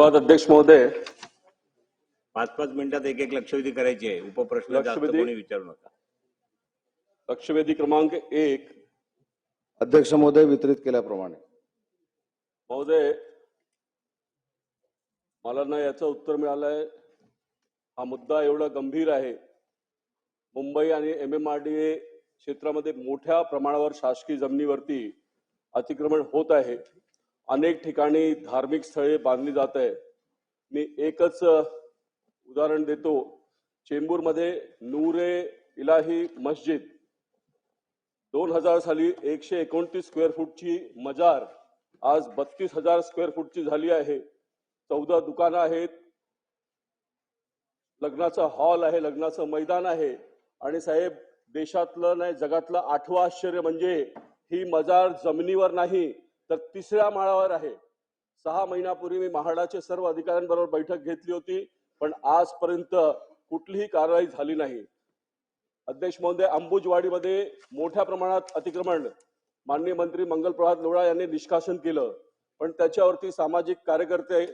धन्यवाद अध्यक्ष महोदय. पाच पाच मिनिटात एक एक लक्षवेधी करायची आहे. उपप्रश्न जास्त लक्षवेधी? कोणी विचारू नका. लक्षवेधी क्रमांक एक. अध्यक्ष महोदय वितरित केल्याप्रमाणे. महोदय मला ना याचं उत्तर मिळालंय. हा मुद्दा एवढा गंभीर आहे. मुंबई आणि M M R D A क्षेत्रामध्ये मोठ्या प्रमाणावर शासकीय जमिनीवरती अतिक्रमण होत आहे. अनेक ठिकाणी धार्मिक स्थळे बांधली जात आहे. मी एकच उदाहरण देतो. चेंबूरमध्ये नूरे इलाही मस्जिद. दोन हजार साली एकशे एकोणतीस स्क्वेअर फूटची मजार आज बत्तीस हजार स्क्वेअर फूटची झाली आहे. चौदा दुकानं आहेत. लग्नाचं हॉल आहे लग्नाचं मैदान आहे. आणि साहेब देशातलं नाही जगातलं आठवं आश्चर्य म्हणजे ही मजार जमिनीवर नाही तर तिसऱ्या माळावर आहे. सहा महिन्यापूर्वी मी महाडाचे सर्व अधिकाऱ्यांबरोबर बैठक घेतली होती पण आजपर्यंत कुठलीही कारवाई झाली नाही. अध्यक्ष महोदय अंबुजवाडीमध्ये मोठ्या प्रमाणात अतिक्रमण. माननीय मंत्री मंगल प्रभात लोळा यांनी निष्कासन केलं. पण त्याच्यावरती सामाजिक कार्यकर्ते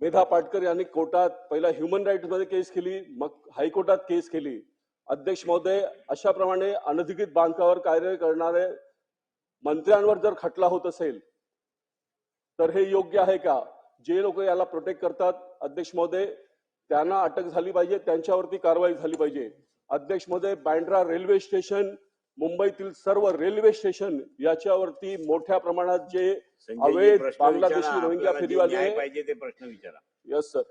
मेधा पाटकर यांनी कोर्टात पहिला ह्युमन राईटमध्ये केस केली मग हायकोर्टात केस केली. अध्यक्ष महोदय अशा प्रमाणे अनधिकृत बांधकावर कार्य करणारे मंत्र्यांवर जर खटला होत असेल तर हे योग्य आहे का? जे लोक याला प्रोटेक्ट करतात अध्यक्ष महोदय त्यांना अटक झाली पाहिजे त्यांच्यावरती कारवाई झाली पाहिजे. अध्यक्ष महोदय बँड्रा रेल्वे स्टेशन मुंबईतील सर्व रेल्वे स्टेशन याच्यावरती मोठ्या प्रमाणात जे अवैध बांगलादेशी. रोहिंग्या फेरीवाले- ते प्रश्न विचारा. यस सर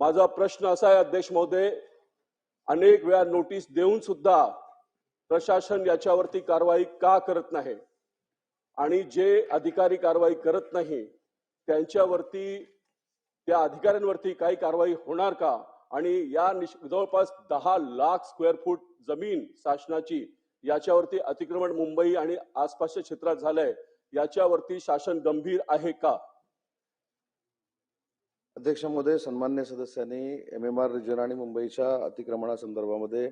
माझा प्रश्न असा आहे अध्यक्ष महोदय अनेक वेळा नोटीस देऊन सुद्धा प्रशासन याच्यावरती कारवाई का करत नाही? आणि जे अधिकारी कारवाई करत नाही त्यांच्यावरती त्या अधिकाऱ्यांवरती काही कारवाई होणार का? आणि या जवळपास दहा लाख स्क्वेअर फूट जमीन शासनाची याच्यावरती अतिक्रमण मुंबई आणि आसपासच्या क्षेत्रात झालंय याच्यावरती शासन गंभीर आहे का? अध्यक्ष महोदय सन्मान्य सदस्यांनी एम एम आर रिजन आणि मुंबईच्या अतिक्रमणासंदर्भामध्ये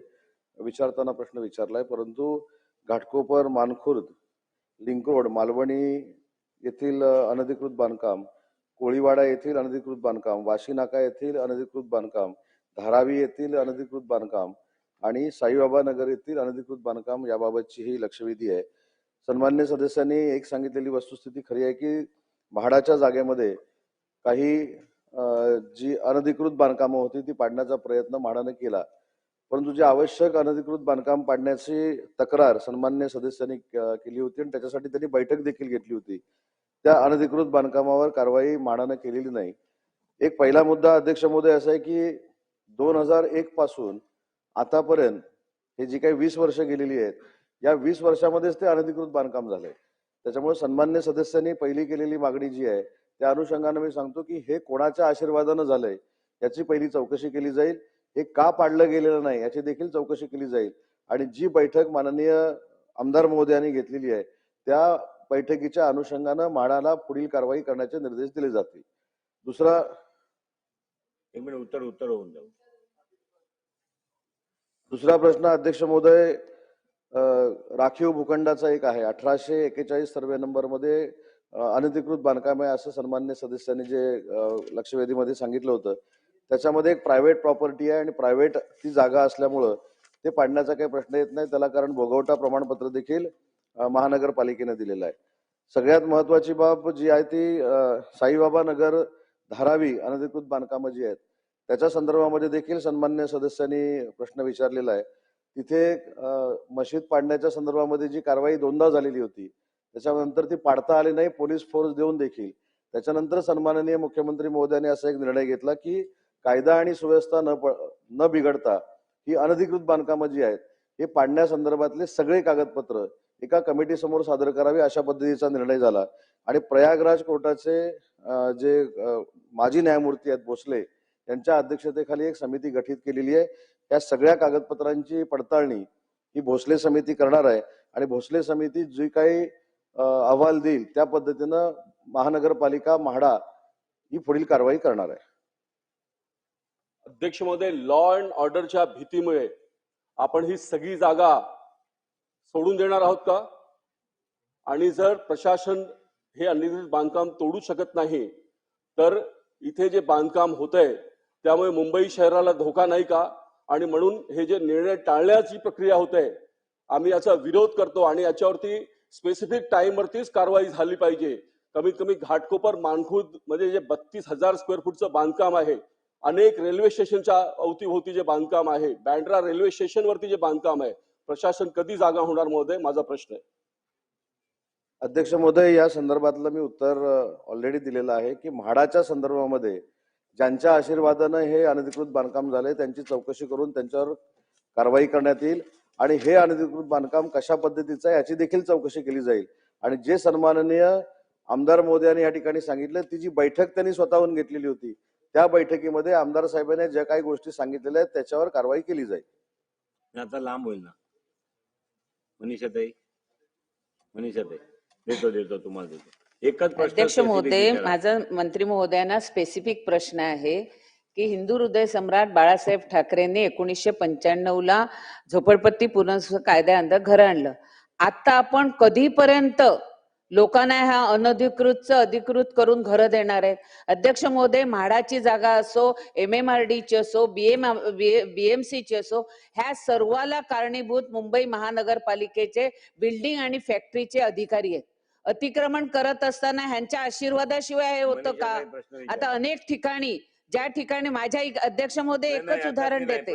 विचारताना प्रश्न विचारलाय परंतु घाटकोपर मानखुर्द लिंक रोड मालवणी येथील अनधिकृत बांधकाम कोळीवाडा येथील अनधिकृत बांधकाम वाशी नाका येथील अनधिकृत बांधकाम धारावी येथील अनधिकृत बांधकाम आणि साईबाबा नगर येथील अनधिकृत बांधकाम याबाबतची ही लक्षवेधी आहे. सन्मान्य सदस्यांनी एक सांगितलेली वस्तुस्थिती खरी आहे की म्हाडाच्या जागेमध्ये काही जी अनधिकृत बांधकामं होती ती पाडण्याचा प्रयत्न म्हाडाने केला. परंतु जे आवश्यक अनधिकृत बांधकाम पाडण्याची तक्रार सन्मान्य सदस्यांनी केली होती आणि त्याच्यासाठी त्यांनी बैठक देखील घेतली होती. त्या अनधिकृत बांधकामावर कारवाई माडानं केलेली नाही. एक पहिला मुद्दा अध्यक्ष महोदय असा आहे की दोन हजार एक पासून आतापर्यंत हे जी काही वीस वर्ष गेलेली आहेत या वीस वर्षामध्येच ते अनधिकृत बांधकाम झालंय. त्याच्यामुळे सन्मान्य सदस्यांनी पहिली केलेली मागणी जी आहे त्या अनुषंगाने मी सांगतो की हे कोणाच्या आशीर्वादानं झालंय याची पहिली चौकशी केली जाईल. हे का पाडलं गेलेलं नाही याची देखील चौकशी केली जाईल. आणि जी बैठक माननीय आमदार महोदयांनी घेतलेली आहे त्या बैठकीच्या अनुषंगानं म्हाडाला पुढील कारवाई करण्याचे निर्देश दिले जातील. दुसरा एक मिनिट उत्तर उत्तर होऊन जाऊ. दुसरा प्रश्न अध्यक्ष महोदय अ, राखीव भूखंडाचा एक आहे. अठराशे एक्केचाळीस सर्वे नंबरमध्ये अनधिकृत बांधकाम आहे असं सन्मान्य सदस्यांनी जे लक्षवेधीमध्ये सांगितलं होतं. त्याच्यामध्ये एक प्रायव्हेट प्रॉपर्टी आहे आणि प्रायव्हेट ती जागा असल्यामुळं ते पाडण्याचा काही प्रश्न येत नाही. त्याला कारण भोगवटा प्रमाणपत्र देखील महानगरपालिकेने दिलेलं आहे. सगळ्यात महत्वाची बाब जी आहे ती साईबाबा नगर धारावी अनधिकृत बांधकामं जी आहेत त्याच्या संदर्भामध्ये देखील सन्मान्य सदस्यांनी प्रश्न विचारलेला आहे. तिथे मशीद पाडण्याच्या संदर्भामध्ये जी कारवाई दोनदा झालेली होती त्याच्यानंतर ती पाडता आली नाही पोलीस फोर्स देऊन देखील. त्याच्यानंतर सन्माननीय मुख्यमंत्री महोदयांनी असा एक निर्णय घेतला की कायदा आणि सुव्यवस्था न प- न बिघडता ही अनधिकृत बांधकामं जी आहेत हे पाडण्यासंदर्भातले सगळे कागदपत्र एका कमिटी समोर सादर करावे अशा पद्धतीचा निर्णय झाला. आणि प्रयागराज कोर्टाचे जे माजी न्यायमूर्ती आहेत भोसले त्यांच्या अध्यक्षतेखाली एक समिती गठीत केलेली आहे. या सगळ्या कागदपत्रांची पडताळणी ही भोसले समिती करणार आहे. आणि भोसले समिती जी काही अहवाल देईल त्या पद्धतीनं महानगरपालिका म्हाडा ही पुढील कारवाई करणार आहे. अध्यक्ष महोदय लॉ अँड ऑर्डरच्या भीतीमुळे आपण ही सगळी जागा सोडून देणार आहोत का? आणि जर प्रशासन हे अनधिकृत बांधकाम तोडू शकत नाही तर इथे जे बांधकाम होत आहे त्यामुळे मुंबई शहराला धोका नाही का? आणि म्हणून हे जे निर्णय टाळण्याची प्रक्रिया होत आहे आम्ही याचा विरोध करतो आणि याच्यावरती स्पेसिफिक टाइमवरतीच कारवाई झाली पाहिजे. कमीत कमी घाटकोपर मानखुदमध्ये म्हणजे जे बत्तीस हजार स्क्वेअर फूटचं बांधकाम आहे अनेक रेल्वे स्टेशनच्या अवतीभोवती जे बांधकाम आहे बँड्रा रेल्वे स्टेशनवरती जे बांधकाम आहे प्रशासन कधी जागा होणार महोदय? माझा प्रश्न आहे. अध्यक्ष महोदय या संदर्भातलं मी उत्तर ऑलरेडी दिलेलं आहे की म्हाडाच्या संदर्भामध्ये ज्यांच्या आशीर्वादानं हे अनधिकृत बांधकाम झाले त्यांची चौकशी करून त्यांच्यावर कारवाई करण्यात येईल आणि हे अनधिकृत बांधकाम कशा पद्धतीचं आहे याची देखील चौकशी केली जाईल. आणि जे सन्माननीय आमदार मोदी यांनी या ठिकाणी सांगितलं ती जी बैठक त्यांनी स्वतःहून घेतलेली होती त्या बैठकीमध्ये आमदार साहेबांनी ज्या काही गोष्टी सांगितलेल्या आहेत त्याच्यावर कारवाई केली जाईल. आता लांब होईल ना. मनीषाताई मनीषाताई देतो देतो तुम्हाला देतो. एकच प्रश्न अध्यक्ष महोदय. माझा मंत्री महोदयांना स्पेसिफिक प्रश्न आहे की हिंदू हृदय सम्राट बाळासाहेब ठाकरेंनी एकोणीसशे पंच्याण्णव ला झोपडपट्टी पुनर्वसन कायद्याअंतर घर आणलं. आता आपण कधीपर्यंत लोकांना ह्या अनधिकृतचं अधिकृत करून घरं देणार आहेत अध्यक्ष महोदय म्हाडाची जागा असो एम एम आर ची असो बीएम बीएमसीची असो ह्या सर्वाला कारणीभूत मुंबई महानगरपालिकेचे बिल्डिंग आणि फॅक्टरीचे अधिकारी आहेत अतिक्रमण करत असताना ह्यांच्या आशीर्वादाशिवाय हे होतं का. आता अनेक ठिकाणी ज्या ठिकाणी माझ्या अध्यक्ष महोदय नाही, एकच उदाहरण देते.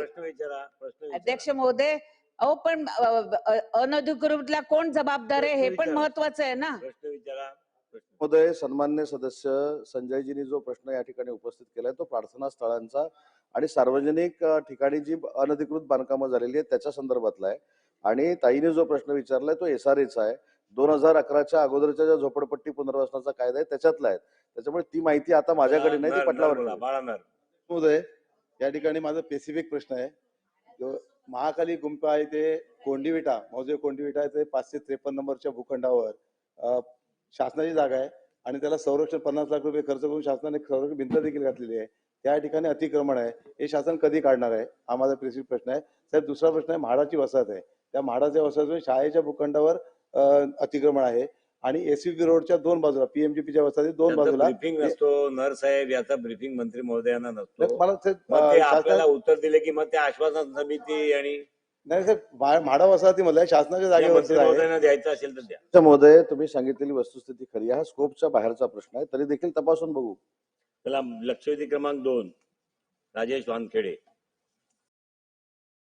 अध्यक्ष महोदय अहो पण अनधिकृतला कोण जबाबदार आहे? हे पण महत्वाचं आहे ना. प्रश्न विचारा. प्रश्न. महोदय सन्मान्य सदस्य संजयजींनी जो प्रश्न या ठिकाणी उपस्थित केलाय तो प्रार्थना स्थळांचा आणि सार्वजनिक ठिकाणी जी अनधिकृत बांधकामं झालेली आहेत त्याच्या संदर्भातला आहे. आणि ताईने जो प्रश्न विचारलाय तो एस आर एचा आहे. दोन हजार अकराच्या अगोदरच्या ज्या झोपडपट्टी पुनर्वसनाचा कायदा आहे त्याच्यातला आहे. त्याच्यामुळे ती माहिती आता माझ्याकडे नाही ती पटलावर महोदय या ठिकाणी माझा स्पेसिफिक प्रश्न आहे. जो महाकाली गुंफा आहे ते मौजे कोंडीविटा आहे ते पाचशे त्रेपन्न नंबरच्या भूखंडावर अ, शासनाची जागा आहे आणि त्याला संरक्षण पन्नास लाख रुपये खर्च करून शासनाने संरक्षण भिंत देखील घातलेली आहे. त्या ठिकाणी अतिक्रमण आहे. हे शासन कधी काढणार आहे? हा माझा प्रेसिक प्रश्न आहे. साहेब दुसरा प्रश्न आहे म्हाडाची वसाहत आहे. त्या म्हाडाच्या वसाहतून शाळेच्या भूखंडावर अतिक्रमण आहे. आणि एसयूबी रोडच्या दोन बाजूला पीएमजीपीच्या वसाहती दोन बाजूला ब्रिफिंग नसतो नर साहेब याचा ब्रिफिंग मंत्री महोदयांना नसतो. मला साहेब, मग ते अ, शासन- आपल्याला उत्तर दिले की मग ते आश्वासन समिती आणि नाही साहेब भा- म्हाडा वसाहतीमधल्या शासनाच्या त्या जागेवर मंत्री आहे. महोदयांना द्यायचं असेल तर द्या. महोदय तुम्ही सांगितलेली वस्तुस्थिती खरी आहे. हा स्कोपच्या बाहेरचा प्रश्न आहे. तरी देखील तपासून बघू. त्याला लक्षवेधी क्रमांक दोन. राजेश वानखेडे.